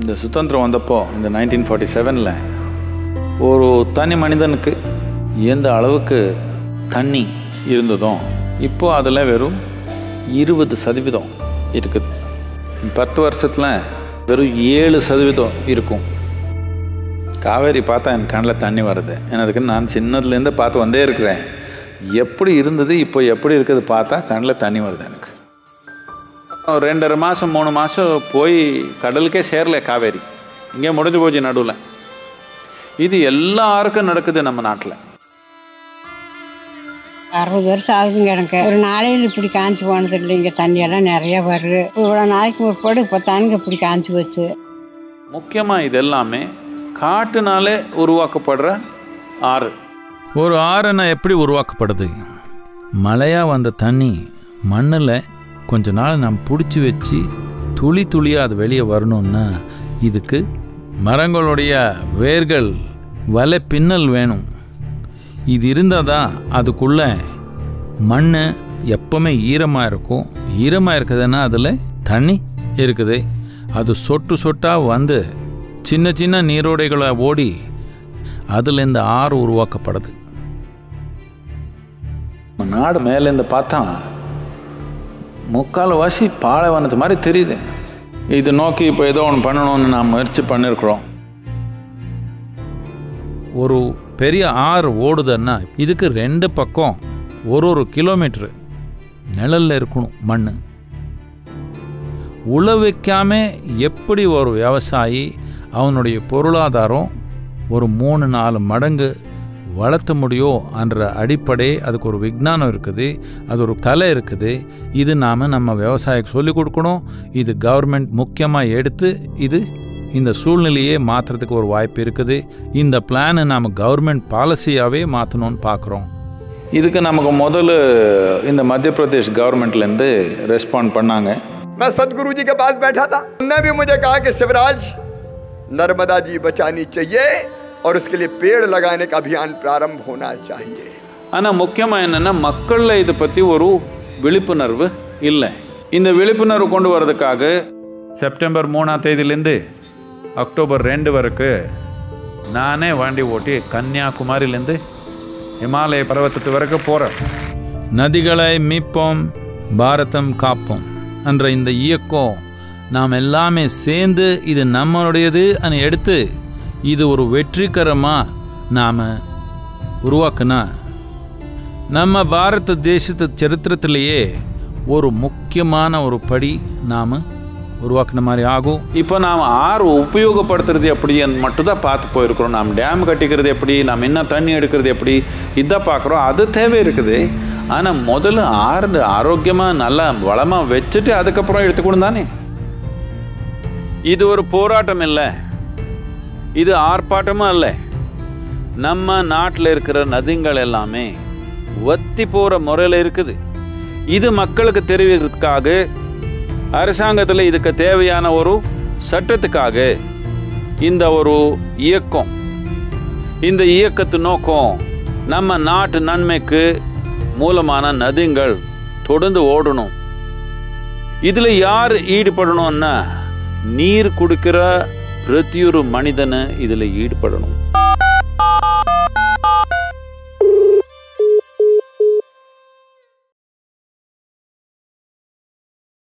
இந்த சுதந்திரம் வந்தப்போ இந்த நைன்டீன் ஃபார்ட்டி செவனில் ஒரு தனி மனிதனுக்கு எந்த அளவுக்கு தண்ணி இருந்ததோ இப்போ அதில் வெறும் இருபது சதவீதம் இருக்குது. பத்து வருஷத்தில் வெறும் ஏழு சதவீதம் இருக்கும். காவேரி பார்த்தா என் கண்ணில் தண்ணி வருது. எனக்கு நான் சின்னதுலேருந்து பார்த்து வந்தே இருக்கிறேன். எப்படி இருந்தது இப்போ எப்படி இருக்குது பார்த்தா கண்ணில் தண்ணி வருது எனக்கு. ரெண்டரை மாதம் மூணு மாதம் போய் கடலுக்கே சேரல காவேரி. இங்கே முடிஞ்சு போச்சு நடுவில். இது எல்லாருக்கும் நடக்குது நம்ம நாட்டில். அறுபது வருஷம் ஆகுதுங்க எனக்கு. ஒரு நாளையில் இப்படி காஞ்சி போனது இல்லைங்க. தண்ணியெல்லாம் நிறைய வருது. இவ்வளோ நாளைக்கு முற்போடு இப்போ தானுங்க இப்படி காஞ்சி போச்சு. முக்கியமாக இது எல்லாமே காட்டுனாலே உருவாக்கப்படுற ஆறு. ஒரு ஆறுனா எப்படி உருவாக்கப்படுது? மழையாக வந்த தண்ணி மண்ணில் கொஞ்ச நாள் நாம் பிடிச்சி வச்சு துளி துளியாக அது வெளியே வரணும்னா இதுக்கு மரங்களுடைய வேர்கள் வலை பின்னல் வேணும். இது இருந்தால் தான் அதுக்குள்ளே மண் எப்பவுமே ஈரமாக இருக்கும். ஈரமாக இருக்குதுன்னா அதில் தண்ணி இருக்குது. அது சொட்டு சொட்டாக வந்து சின்ன சின்ன நீரோடைகளை ஓடி அதில் இந்த ஆறு உருவாக்கப்படுது. நம்ம நாடு மேலேருந்து பார்த்தா முக்கால்வாசி பாலைவனத்து மாதிரி தெரியுது. இது நோக்கி இப்போ ஏதோ ஒன்று பண்ணணும்னு நான் முயற்சி பண்ணியிருக்கிறோம் ஒரு பெரிய ஆறு ஓடுதுன்னா இதுக்கு ரெண்டு பக்கம் ஒரு ஒரு கிலோமீட்டரு நிழல்ல இருக்கணும் மண் உழவைக்காம எப்படி ஒரு விவசாயி அவனுடைய பொருளாதாரம் ஒரு மூணு நாலு மடங்கு வளர்த்த முடியும் என்ற அடிப்படை அதுக்கு ஒரு விஞ்ஞானம் இருக்குது அது ஒரு கலை இருக்குது இது நாம் நம்ம விவசாயிக்கு சொல்லிக் கொடுக்கணும் இது கவர்மெண்ட் முக்கியமாக எடுத்து இது இந்த சூழ்நிலையே மாற்றுறதுக்கு ஒரு வாய்ப்பு இருக்குது இந்த பிளானை நாம் கவர்மெண்ட் பாலிசியாகவே மாற்றணும்னு பார்க்குறோம் இதுக்கு நமக்கு முதல்ல இந்த மத்திய பிரதேஷ் கவர்மெண்ட்லேருந்து ரெஸ்பாண்ட் பண்ணாங்க मैं सदगुरु जी के पास बैठा था उनने भी मुझे कहा कि शिवराज नर्मदा जी बचानी चाहिए और उसके लिए पेड़ लगाने का अभियान प्रारंभ होना चाहिए ஆனால் முக்கியமாக என்னென்னா மக்களில் இதை பற்றி ஒரு விழிப்புணர்வு இல்லை இந்த விழிப்புணர்வு கொண்டு வரதுக்காக செப்டம்பர் மூணாம் தேதியிலேருந்து அக்டோபர் ரெண்டு வரைக்கும் நானே வண்டி ஓட்டி கன்னியாகுமரியிலேருந்து இமாலய பர்வத்தத்து வரைக்கும் போகிறேன் நதிகளை மீட்போம் பாரதம் காப்போம் என்ற இந்த இயக்கம் நாம் எல்லாமே சேர்ந்து இது நம்மளுடையது అని எடுத்து இது ஒரு வெற்றிகரமாக நாம் உருவாக்குனா நம்ம பாரத தேசத்து சரித்திரத்திலேயே ஒரு முக்கியமான ஒரு படி நாம் உருவாக்குன மாதிரி ஆகும். இப்போ நாம் ஆறு உபயோகப்படுத்துறது எப்படி மட்டும்தான் பார்த்து போயிருக்கிறோம். நாம் டேம் கட்டிக்கிறது எப்படி நாம் என்ன தண்ணி எடுக்கிறது எப்படி இதை பார்க்குறோம். அது தேவை இருக்குது. ஆனால் முதல்ல ஆறு ஆரோக்கியமாக நல்லா வளமாக வச்சுட்டு அதுக்கப்புறம் எடுத்துக்கணும் தானே? இது ஒரு போராட்டம் இல்லை. இது ஆர்ப்பாட்டமும் அல்ல. நம்ம நாட்டில் இருக்கிற நதிங்கள் எல்லாமே ஒத்தி போகிற முறையில் இருக்குது. இது மக்களுக்கு தெரிவிக்கிறதுக்காக அரசாங்கத்தில் இதுக்கு தேவையான ஒரு சட்டத்துக்காக இந்த ஒரு இயக்கம் இந்த இயக்கத்து நோக்கம் நம்ம நாட்டு நன்மைக்கு மூலமான நதிங்கள் தொடர்ந்து ஓடணும். இதில் யார் ஈடுபடணும்னா நீர் குடிக்கிற பிரதியொரு மனிதனை இதில் ஈடுபடணும்.